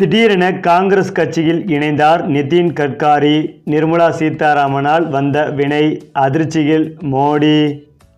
திடீரென காங்கிரஸ் கட்சியில் இணைந்தார் நிதின் கட்காரி நிர்மலா சீதாராமனால் வந்த வினை அதிர்ச்சியில் மோடி.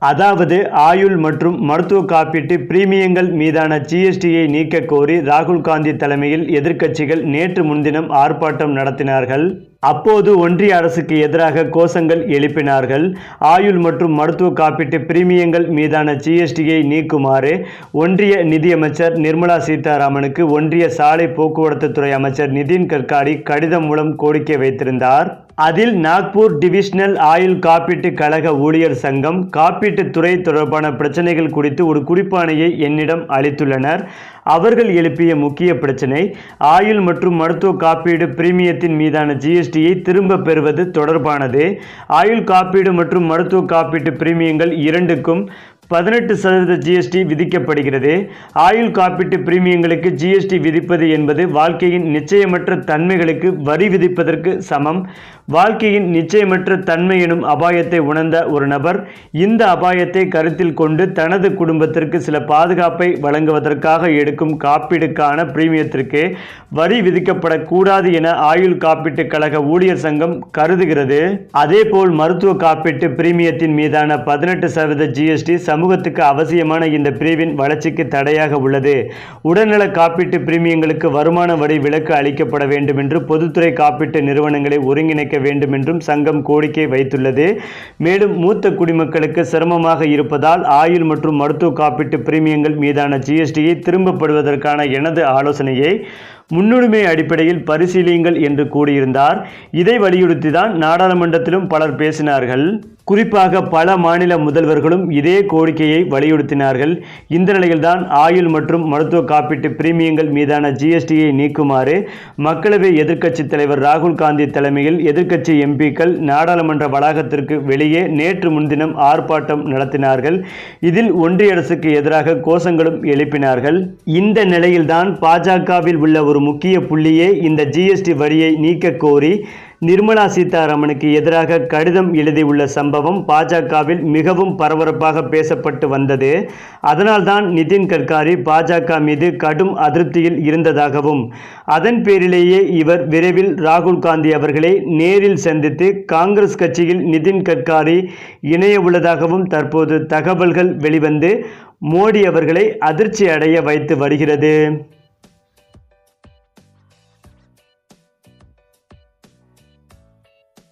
அதாவது ஆயுள் மற்றும் மருத்துவ காப்பீட்டு பிரீமியங்கள் மீதான ஜிஎஸ்டியை நீக்க கோரி ராகுல் காந்தி தலைமையில் எதிர்க்கட்சிகள் நேற்று முன்தினம் ஆர்ப்பாட்டம் நடத்தினார்கள். அப்போது ஒன்றிய அரசுக்கு எதிராக கோஷங்கள் எழுப்பினார்கள். ஆயுள் மற்றும் மருத்துவ காப்பீட்டு பிரீமியங்கள் மீதான ஜிஎஸ்டியை நீக்குமாறு ஒன்றிய நிதியமைச்சர் நிர்மலா சீதாராமனுக்கு ஒன்றிய சாலை போக்குவரத்து துறை அமைச்சர் நிதின் கட்காரி கடிதம் மூலம் கோரிக்கை வைத்திருந்தார். அதில் நாக்பூர் டிவிஷனல் ஆயுள் காப்பீட்டு கழக ஊழியர் சங்கம் காப்பீட்டுத் துறை தொடர்பான பிரச்சனைகள் குறித்து ஒரு குறிப்பாணையை என்னிடம் அளித்துள்ளனர். அவர்கள் எழுப்பிய முக்கிய பிரச்சனை ஆயுள் மற்றும் மருத்துவ காப்பீடு பிரீமியத்தின் மீதான ஜிஎஸ்டியை திரும்ப பெறுவது தொடர்பானது. ஆயுள் காப்பீடு மற்றும் மருத்துவ காப்பீட்டு பிரீமியங்கள் இரண்டுக்கும் பதினெட்டு சதவீத ஜிஎஸ்டி விதிக்கப்படுகிறது. ஆயுள் காப்பீட்டு பிரீமியங்களுக்கு ஜிஎஸ்டி விதிப்பது என்பது வாழ்க்கையின் நிச்சயமற்ற தன்மைகளுக்கு வரி விதிப்பதற்கு சமம். வாழ்க்கையின் நிச்சயமற்ற தன்மை எனும் அபாயத்தை உணர்ந்த ஒரு நபர் இந்த அபாயத்தை கருத்தில் கொண்டு தனது குடும்பத்திற்கு சில பாதுகாப்பை வழங்குவதற்காக எடுக்கும் காப்பீடுக்கான பிரீமியத்திற்கு வரி விதிக்கப்படக்கூடாது என ஆயுள் காப்பீட்டு கழக ஊழியர் சங்கம் கருதுகிறது. அதேபோல் மருத்துவ காப்பீட்டு பிரீமியத்தின் மீதான பதினெட்டு சதவீத ஜிஎஸ்டி சம சமூகத்துக்கு அவசியமான இந்த பிரிவின் வளர்ச்சிக்கு தடையாக உள்ளது. உடல்நல காப்பீட்டு பிரீமியங்களுக்கு வருமான வரி விலக்கு அளிக்கப்பட வேண்டும் என்று பொதுத்துறை காப்பீட்டு நிறுவனங்களை ஒருங்கிணைக்க வேண்டும் என்றும் சங்கம் கோரிக்கை வைத்துள்ளது. மேலும் மூத்த குடிமக்களுக்கு சிரமமாக இருப்பதால் ஆயுள் மற்றும் மருத்துவ காப்பீட்டு பிரீமியங்கள் மீதான ஜிஎஸ்டியை திரும்பப்படுவதற்கான எனது ஆலோசனையை முன்னுரிமை அடிப்படையில் பரிசீலியுங்கள் என்று கூறியிருந்தார். இதை வலியுறுத்தி தான் நாடாளுமன்றத்திலும் பலர் பேசினார்கள். குறிப்பாக பல மாநில முதல்வர்களும் இதே கோரிக்கையை வலியுறுத்தினார்கள். இந்த நிலையில்தான் ஆயுள் மற்றும் மருத்துவ காப்பீட்டு பிரீமியங்கள் மீதான ஜிஎஸ்டியை நீக்குமாறு மக்களவை எதிர்க்கட்சித் தலைவர் ராகுல் காந்தி தலைமையில் எதிர்க்கட்சி எம்பிக்கள் நாடாளுமன்ற வளாகத்திற்கு வெளியே நேற்று முன்தினம் ஆர்ப்பாட்டம் நடத்தினார்கள். இதில் ஒன்றிய அரசுக்கு எதிராக கோஷங்களும் எழுப்பினார்கள். இந்த நிலையில்தான் பாஜகவில் உள்ள ஒரு முக்கிய புள்ளியே இந்த ஜிஎஸ்டி வரியை நீக்க கோரி நிர்மலா சீதாராமனுக்கு எதிராக கடிதம் எழுதியுள்ள சம்பவம் பாஜகவில் மிகவும் பரபரப்பாக பேசப்பட்டு வந்தது. அதனால்தான் நிதின் கட்காரி பாஜக மீது கடும் அதிருப்தியில் இருந்ததாகவும் அதன் பேரிலேயே இவர் விரைவில் ராகுல் காந்தி அவர்களை நேரில் சந்தித்து காங்கிரஸ் கட்சியில் நிதின் கட்காரி இணைய உள்ளதாகவும் தற்போது தகவல்கள் வெளிவந்து மோடி அவர்களை அதிர்ச்சி அடைய வைத்து வருகிறது.